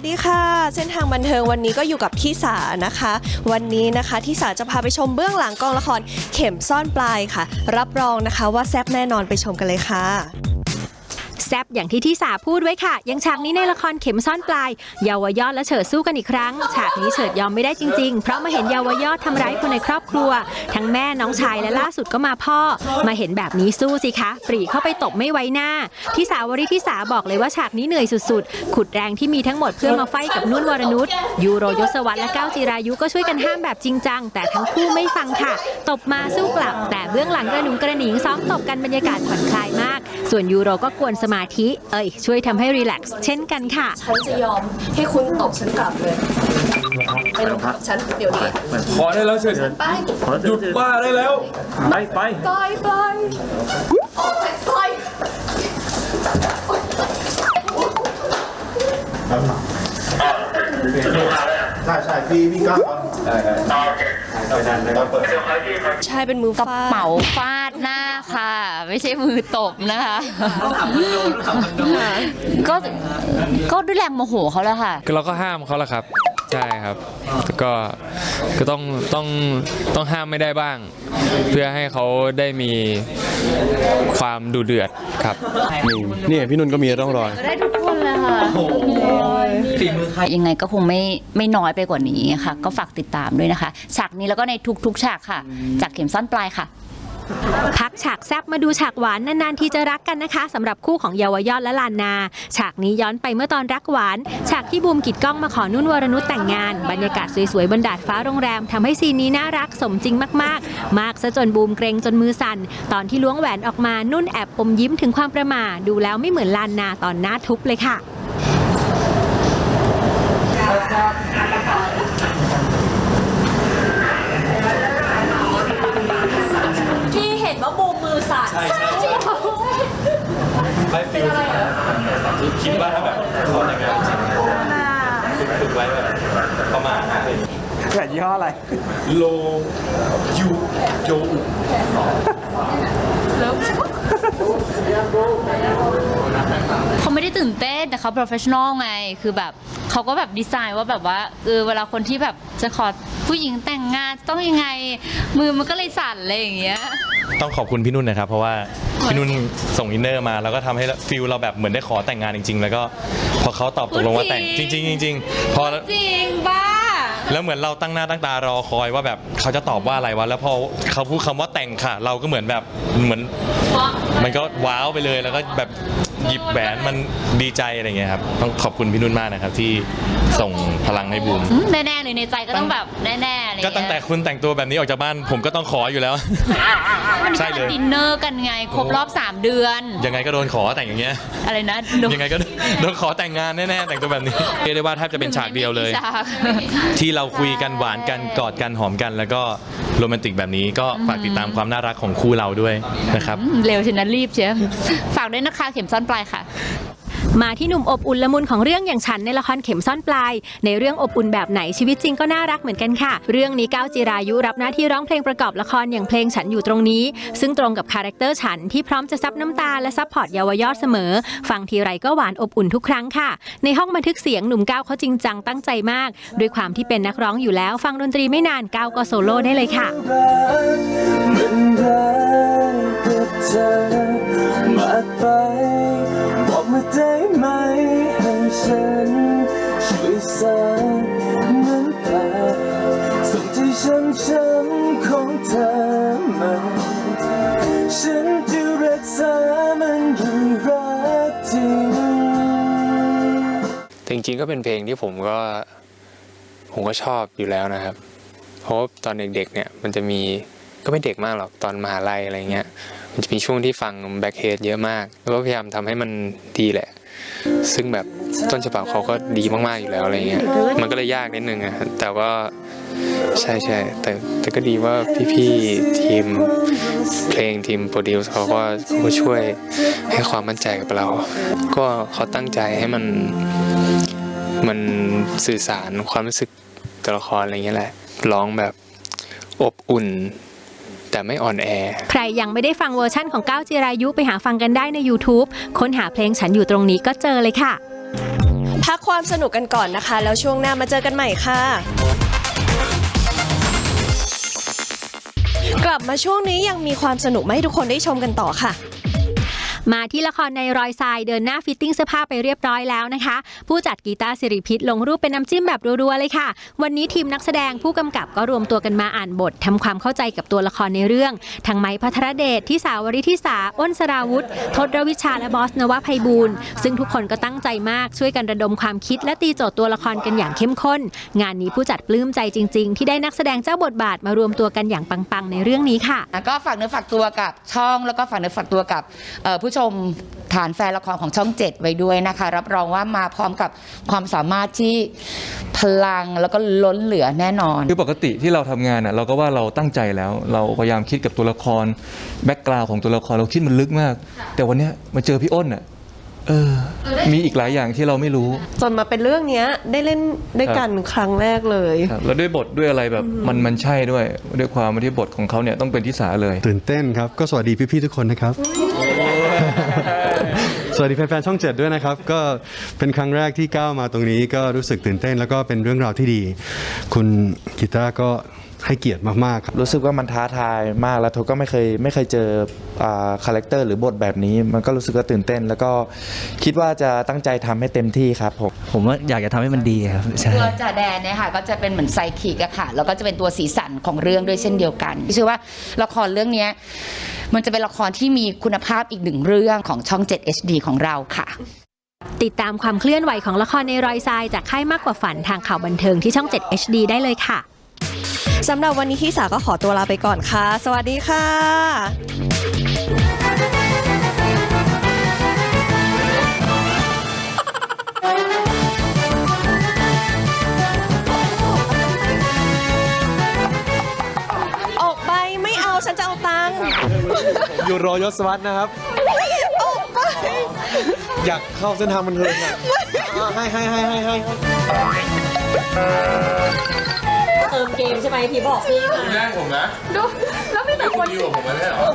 วัสดีค่ะ เส้นทางบันเทิงวันนี้ก็อยู่กับที่สานะคะ วันนี้นะคะที่สาจะพาไปชมเบื้องหลังกองละครเข็มซ่อนปลายค่ะ รับรองนะคะว่าแซ่บแน่นอนไปชมกันเลยค่ะ แซบอย่างที่ที่สาพูดไว้ค่ะ ยังฉากนี้ในละครเข็มซ่อนปลาย เยาวยอดและเฉิดสู้กันอีกครั้ง ฉากนี้เฉิดยอมไม่ได้จริงๆ เพราะมาเห็นเยาวยอดทำร้ายคนในครอบครัว ทั้งแม่น้องชายและล่าสุดก็มาพ่อ มาเห็นแบบนี้สู้สิคะ ปรีเข้าไปตบไม่ไว้หน้า ที่สาวริที่สาบอกเลยว่าฉากนี้เหนื่อยสุดๆ ขุดแรงที่มีทั้งหมดเพื่อมาไฟกับนุ่นวรนุชยูโรยศวรรษและก้าวจิรายุก็ช่วยกันห้ามแบบจริงจังแต่ทั้งคู่ไม่ฟังค่ะ ตบมาสู้กลับ แต่เบื้องหลังกระหนุงกระหนิงซ้อมตบกันบรรยากาศผ่อนคลายมาก ส่วนยูโรก็กวนสมาธิ เอ้ย ช่วยทำให้รีแลกซ์เช่นกันค่ะ ฉันจะยอมให้คุณตบฉันกลับเลยไปลงกับฉันเดี๋ยวนี้ พอได้แล้วเชิญไปหยุดบ้าได้แล้ว ไปไปปล่อยปล่อยปล่อยใช่ใช่พี่พี่ก้าวตอนตอนเปิดใช่เป็นมือกระฟาดเป๋าฟาดหน้าค่ะ ไม่ใช่มือตบนะคะก็ก็ด้วยแรงโมโหเขาแล้วค่ะก็เราก็ห้ามเขาแหละครับ ใช่ครับก็ก็ต้องต้องต้องห้ามไม่ได้บ้าง เพื่อให้เขาได้มีความดุเดือดครับนี่พี่นุ่นก็มีร่องรอยได้ทุกคนเลยค่ะยังไงก็คงไม่ไม่น้อยไปกว่านี้ค่ะ ก็ฝากติดตามด้วยนะคะ ฉากนี้แล้วก็ในทุกๆฉากค่ะ จากเข็มซ่อนปลายค่ะ พักฉากแซบมาดูฉากหวานนานๆทีจะรักกันนะคะสำหรับคู่ของเยาวยอดและลานนา ฉากนี้ย้อนไปเมื่อตอนรักหวาน ฉากที่บูมกิดกล้องมาขอนุ่นวรนุชแต่งงาน บรรยากาศสวยๆบนดาดฟ้าโรงแรมทำให้ซีนนี้น่ารักสมจริงมากๆ มากซะจนบูมเกรงจนมือสั่น ตอนที่ล้วงแหวนออกมานุ่นแอบอมยิ้มถึงความประหม่าดูแล้วไม่เหมือนลานนาตอนหน้าทุบเลยค่ะ บูมมือสั่นใช่ใช่ไม่ฟิลคิดว่าถ้าแบบเขาแต่งงานจริงฝึกฝึกไว้แบบประมาณนั้นเลยแขนยี่ห้ออะไร โลยูโยอุเขาไม่ได้ตื่นเต้นแต่เขา professional ไง คือแบบ เขาก็แบบดีไซน์ว่าแบบว่าเออเวลาคนที่แบบจะขอผู้หญิงแต่งงานต้องยังไง มือมันก็เลยสั่นอะไรอย่างเงี้ย ต้องขอบคุณพี่นุ่นนะครับ เพราะว่าพี่นุ่นส่งอินเนอร์มา แล้วก็ทำให้ฟิลเราแบบเหมือนได้ขอแต่งงานจริง ๆ แล้วก็พอเขาตอบตกลงว่าแต่งจจริงริง ๆ จริง ๆ พอ จริงบ้า แล้วเหมือนเราตั้งหน้าตั้งตารอคอยว่าแบบเขาจะตอบว่าอะไรวะแล้วพอเขาพูดคำว่าแต่งค่ะ เราก็เหมือนแบบเหมือน มันก็ว้าวไปเลยแล้วก็แบบ หยิบแหวนมันดีใจอะไรเงี้ยครับต้องขอบคุณพี่นุ่นมากนะครับที่ส่งพลังให้บูม อืมแน่ๆเลยในใจก็ต้องแบบแน่ๆอะไรเงี้ยก็ตั้งแต่คุณแต่งตัวแบบนี้ออกจากบ้าน ผมก็ต้องขออยู่แล้ววันนี้ใช่กำเลลังยดินเนอร์กันไงครบรอบ 3 เดือน ยังไงก็โดนขอแต่งอย่างเงี้ย อะไรนะโดนยังไงก็โดนขอแต่งงานแน่ๆแต่งตัวแบบนี้เรียกได้ว่าแทบจะเป็นฉากเดียวเลยฉาก ที่เราคุยกันหวานกันกอดกันหอมกัน แล้วก็ โรแมนติกแบบนี้ก็ฝากติดตามความน่ารักของคู่เราด้วยนะครับอืมเร็วชนะรีบเชียวฝากด้วยนะคะเข็มซ่อนปลายค่ะ มาที่หนุ่มอบอุ่นละมุนของเรื่องอย่างฉันในละครเข็มซ่อนปลาย ในเรื่องอบอุ่นแบบไหนชีวิตจริงก็น่ารักเหมือนกันค่ะ เรื่องนี้ก้าวจิรายุรับหน้าที่ร้องเพลงประกอบละครอย่างเพลงฉันอยู่ตรงนี้ ซึ่งตรงกับคาแรคเตอร์ฉันที่พร้อมจะซับน้ำตาและซับพอร์ตเยาวยอดเสมอ ฟังทีไรก็หวานอบอุ่นทุกครั้งค่ะ ในห้องบันทึกเสียงหนุ่มก้าวเขาจริงจังตั้งใจมาก ด้วยความที่เป็นนักร้องอยู่แล้ว ฟังดนตรีไม่นานก้าวก็โซโล่ได้เลยค่ะมันรักกับเธอมากไป บอกมาได้ไหมให้ฉันช่วยสักน้ำตาส่งใจช้ำๆของเธอมาฉันจะรักษามันด้วยรักจริงจริงๆก็เป็นเพลงที่ผมก็ผมก็ชอบอยู่แล้วนะครับ เพราะตอนเด็กๆเนี่ยมันจะมี ก็ไม่เด็กมากหรอกตอนมหาลัยอะไรเงี้ย มันจะมีช่วงที่ฟังแบ็คเฮดเยอะมาก แล้วก็พยายามทำให้มันดีแหละ ซึ่งแบบต้นฉบับเขาก็ดีมากๆอยู่แล้วอะไรเงี้ย มันก็เลยยากนิดนึงอะแต่ว่าใช่ใช่แต่แต่ก็ดีว่าพี่ๆทีมเพลงทีมโปรดิวซ์เขาก็เขาก็ช่วยให้ความมั่นใจกับเรา ก็เขาตั้งใจให้มันมันสื่อสารความรู้สึกตัวละครอะไรเงี้ยแหละร้องแบบอบอุ่น แต่ไม่อ่อนแอ ใครยังไม่ได้ฟังเวอร์ชั่นของก้าวจิรายุไปหาฟังกันได้ใน YouTube ค้นหาเพลงฉันอยู่ตรงนี้ก็เจอเลยค่ะ พักความสนุกกันก่อนนะคะ แล้วช่วงหน้ามาเจอกันใหม่ค่ะ กลับมาช่วงนี้ยังมีความสนุกมาให้ทุกคนได้ชมกันต่อค่ะ มาที่ละครในรอยทรายเดินหน้าฟิตติ้งเสื้อผ้าไปเรียบร้อยแล้วนะคะ ผู้จัดกีตาร์สิริพิษลงรูปเป็นน้ำจิ้มแบบรัวๆเลยค่ะ วันนี้ทีมนักแสดงผู้กำกับก็รวมตัวกันมาอ่านบททำความเข้าใจกับตัวละครในเรื่อง ทั้งไม้พัทรเดชที่สาวริทิสาอ้นสราวุธทศรวิชาและบอสนวภัยบูลซึ่งทุกคนก็ตั้งใจมากช่วยกันระดมความคิดและตีโจทย์ตัวละครกันอย่างเข้มข้น งานนี้ผู้จัดปลื้มใจจริง ๆ ที่ได้นักแสดงเจ้าบทบาทมารวมตัวกันอย่างปังๆ ในเรื่องนี้ค่ะก็ฝากเนื้อฝากตัวกับช่องแล้วก็ฝากเนื้อฝากตัวกับผู้ชมฐานแฟนละครของช่อง7ไว้ด้วยนะคะ รับรองว่ามาพร้อมกับความสามารถที่พลังแล้วก็ล้นเหลือแน่นอน คือปกติที่เราทำงานอะเราก็ว่าเราตั้งใจแล้ว เราพยายามคิดกับตัวละครแบ็กกราวของตัวละครเราคิดมันลึกมาก แต่วันเนี้ยมาเจอพี่อ้นอะเออ มีอีกหลายอย่างที่เราไม่รู้ จนมาเป็นเรื่องเนี้ยได้เล่นด้วยกันครั้งแรกเลย ครับแล้วด้วยบทด้วยอะไรแบบมันมันใช่ด้วย ด้วยความที่บทของเขาเนี่ยต้องเป็นทิสาเลย ตื่นเต้นครับ ก็สวัสดีพี่ ๆ ทุกคนนะครับ สวัสดีแฟนๆช่องเจ็ดด้วยนะครับ ก็เป็นครั้งแรกที่ก้าวมาตรงนี้ก็รู้สึกตื่นเต้น แล้วก็เป็นเรื่องราวที่ดี คุณกีตาร์ก็ ให้เกียรติมากๆครับ รู้สึกว่ามันท้าทายมากแล้วทก็ไม่เคยไม่เคยเจอคาแรคเตอร์หรือบทแบบนี้ มันก็รู้สึกว่าตื่นเต้น แล้วก็คิดว่าจะตั้งใจทำให้เต็มที่ครับผมผมว่าอยากจะทำให้มันดีครับใช่ตัวจ่าแดนเนี่ยค่ะก็จะเป็นเหมือนไซคิกอะค่ะแล้วก็จะเป็นตัวสีสันของเรื่องด้วยเช่นเดียวกันพี่เชื่อว่าละครเรื่องเนี้ยมันจะเป็นละครที่มีคุณภาพอีกหนึ่งเรื่องของช่อง 7 HD ของเราค่ะ ติดตามความเคลื่อนไหวของละครในรอยทรายจากค่ายมากกว่าฝันทางข่าวบันเทิงที่ช่อง 7 HD ได้เลยค่ะ สำหรับวันนี้ที่สาก็ขอตัวลาไปก่อนค่ะ สวัสดีค่ะออกไปไม่เอาฉันจะเอาตังค์ยูโรยศวัตนะครับ ออกไป อยากเข้าเส้นทางบันเทิงอะให้ให้ให้ให้ให้ พี่บอกพี่มาแรกผมนะดูแล้วมีแต่คนอยู่กับผมมาแล้วเหรอ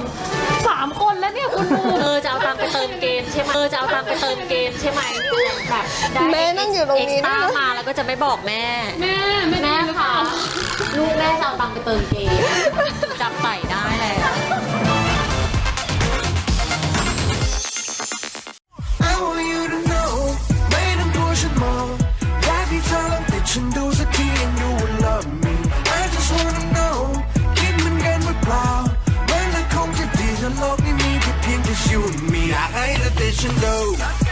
สามคนแล้วเนี่ยคุณบูเออจะเอาตังค์ไปเติมเกมใช่ไหมเออจะเอาตังค์ไปเติมเกมใช่ไหมเนี่ยแบบได้แม่นั่งอยู่ตรงนี้เอ็กซ์ตร้าด้วยนะมาแล้วก็จะไม่บอกแม่ แม่แม่ค่ะลูกแม่จะเอาตังค์ไปเติมเกมจับไต่ได้ touch go.